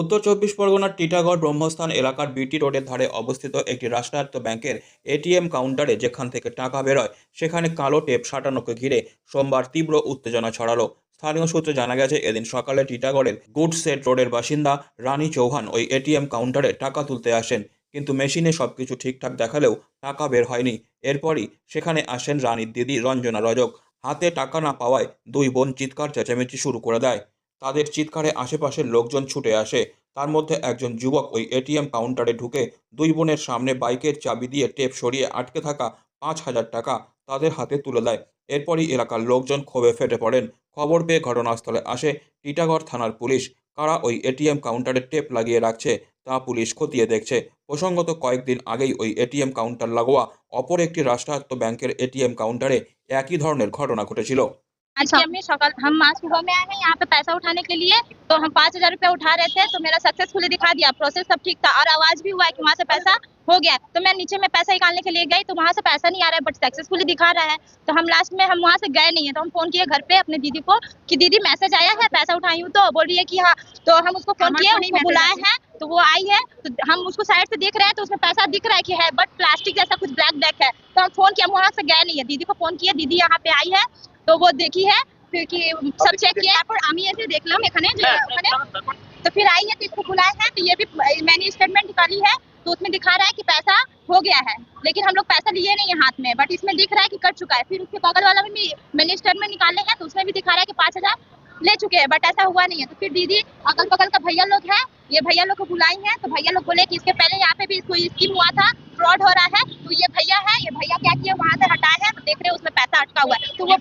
উত্তর চব্বিশ পরগনার টিটাগড় ব্রহ্মস্থান এলাকার বিটি রোডের ধারে অবস্থিত একটি রাষ্ট্রায়ত্ত ব্যাংকের এটিএম কাউন্টারে যেখান থেকে টাকা বেরোয়, সেখানে কালো টেপ সাটানোকে ঘিরে সোমবার তীব্র উত্তেজনা ছড়ালো। স্থানীয় সূত্রে জানা গেছে, এদিন সকালে টিটাগড়ের গুড সেট রোডের বাসিন্দা রানী চৌহান ওই এটিএম কাউন্টারে টাকা তুলতে আসেন, কিন্তু মেশিনে সবকিছু ঠিকঠাক দেখালেও টাকা বের হয়নি। এরপরই সেখানে আসেন রানীর দিদি রঞ্জনা রজক। হাতে টাকা না পাওয়ায় দুই বোন চিৎকার চেঁচামেচি শুরু করে দেয়। তাদের চিৎকারে আশেপাশের লোকজন ছুটে আসে। তার মধ্যে একজন যুবক ওই এটিএম কাউন্টারে ঢুকে দুই বোনের সামনে বাইকের চাবি দিয়ে টেপ সরিয়ে আটকে থাকা পাঁচ হাজার টাকা তাদের হাতে তুলে দেয়। এরপরই এলাকার লোকজন ক্ষোভে ফেটে পড়েন। খবর পেয়ে ঘটনাস্থলে আসে টিটাগড় থানার পুলিশ। কারা ওই এটিএম কাউন্টারে টেপ লাগিয়ে রাখছে তা পুলিশ খতিয়ে দেখছে। প্রসঙ্গত কয়েকদিন আগেই ওই এটিএম কাউন্টার লাগোয়া অপর একটি রাষ্ট্রায়ত্ত ব্যাংকের এটিএম কাউন্টারে একই ধরনের ঘটনা ঘটেছিল। आज के हमने सकाल हम आज सुबह में आए हैं यहाँ पे पैसा उठाने के लिए। तो हम पाँच हज़ार रुपया उठा रहे थे तो मेरा सक्सेसफुली दिखा दिया। प्रोसेस सब ठीक था और आवाज़ भी हुआ है कि वहाँ से पैसा हो गया। तो मैं नीचे में पैसा निकालने के लिए गई तो वहाँ से पैसा नहीं आ रहा है बट सक्सेसफुली दिखा रहा है। तो हम लास्ट में हम वहाँ से गए नहीं है। तो हम फ़ोन किए घर पे अपने दीदी को कि दीदी मैसेज आया है पैसा उठाई हूँ तो। बोल रही है कि हाँ। तो हम उसको फ़ोन किए उसको बुलाए हैं तो वो आई है। तो हम उसको साइड से देख रहे हैं तो उसमें पैसा दिख रहा है कि है बट प्लास्टिक जैसा कुछ ब्लैक ब्लैक है। तो हम फ़ोन किया हम वहाँ से गए नहीं है। दीदी को फ़ोन किया दीदी यहाँ पे आई है। तो वो देखी है फिर कि सब चेक किया তারপর আমি এসে দেখলাম এখানে যে ওখানে तो फिर आई है तो इसको बुलाया है तो ये भी मैंने स्टेटमेंट निकाली है तो उसमें दिखा रहा है कि पैसा हो गया है लेकिन हम लोग पैसा लिए नहीं है हाथ में बट इसमें दिख रहा है कि कट चुका है फिर उसके बगल वाला में भी मैंने स्टेटमेंट निकाले हैं तो उसमें भी दिखा रहा है कि पाँच हजार ले चुके हैं बट ऐसा हुआ नहीं है तो फिर दीदी अगल बगल का भैया लोग है ये भैया लोग को बुलाई है तो भैया लोग बोले कि इसके पहले यहाँ पे भी कोई स्कीम हुआ था फ्रॉड हो रहा है तो ये भैया है ये भैया क्या किए वहाँ से अटका हुआ है। तो वो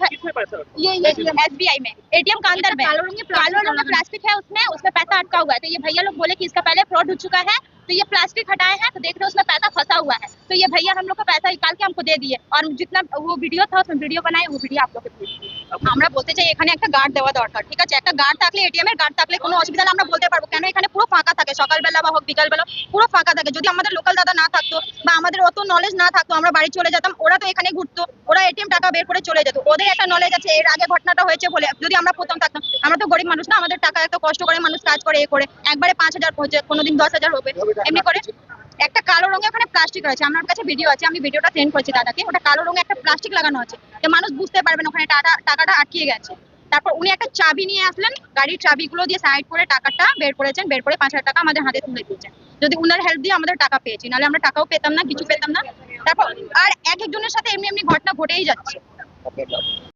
ये ये एस बी आई में एटीएम का अंदर में। कालो रंग का प्लास्टिक है उसमें उसमें पैसा अटका हुआ है। तो ये भैया लोग बोले की इसका पहले फ्रॉड हो चुका है तो ये प्लास्टिक हटाए हैं तो देख रहे हो उसमें पैसा फंसा हुआ है। तो ये भैया हम लोग का पैसा निकाल के हमको दे दिए। और जितना वो वीडियो था उसमें वीडियो बनाए वो वीडियो आप लोग को भेज दिए। আমরা বলতে চাই এখানে একটা গার্ড দেওয়া দরকার, ঠিক আছে? একটা গার্ড থাকলে এটিএম এর গার্ড থাকলে কোনো অসুবিধা আমরা বলতে পারব। কেন? এখানে পুরো ফাঁকা থাকে, সকালবেলা বা হোক বিকালবেলা, পুরো ফাঁকা থাকে। যদি আমাদের লোকাল দাদা না থাকতো বা আমাদের অত নলেজ না থাকতো, আমরা বাড়ি চলে যেতাম, ওরা তো এখানে ঘুরতো, ওরা এটিএম টাকা বের করে চলে যেত। ওদের একটা নলেজ আছে, এর আগে ঘটনাটা হয়েছে বলে, যদি আমরা প্রথম থাকতাম, আমরা তো গরিব মানুষ না, আমাদের টাকা এত কষ্ট করে মানুষ কাজ করে, এ করে। একবারে পাঁচ হাজার, হচ্ছে কোনোদিন দশ হাজার হবে, এমনি করে রঙের ওখানে প্লাস্টিক রয়েছে। আমার কাছে ভিডিও আছে, আমি ভিডিওটা সেন্ড করেছি দাদাকে। ওটা কালো রঙের একটা প্লাস্টিক লাগানো আছে। যে মানুষ বুঝতে পারবেন ওখানে টাকা, টাকাটা আটকিয়ে গেছে। তারপর উনি একটা চাবি নিয়ে আসলেন। গাড়ির চাবিগুলো দিয়ে সাইড করে টাকাটা বের করেছেন। বের করে পাঁচ হাজার টাকা আমাদের হাতে তুলে দিয়েছেন। যদি উনার হেল্প দিয়ে আমাদের টাকা পেয়েছি, নাহলে আমরা টাকাও পেতাম না, কিছু পেতাম না। তারপর আর এক একজনের সাথে এমনি এমনি ঘটনা ঘটেই যাচ্ছে।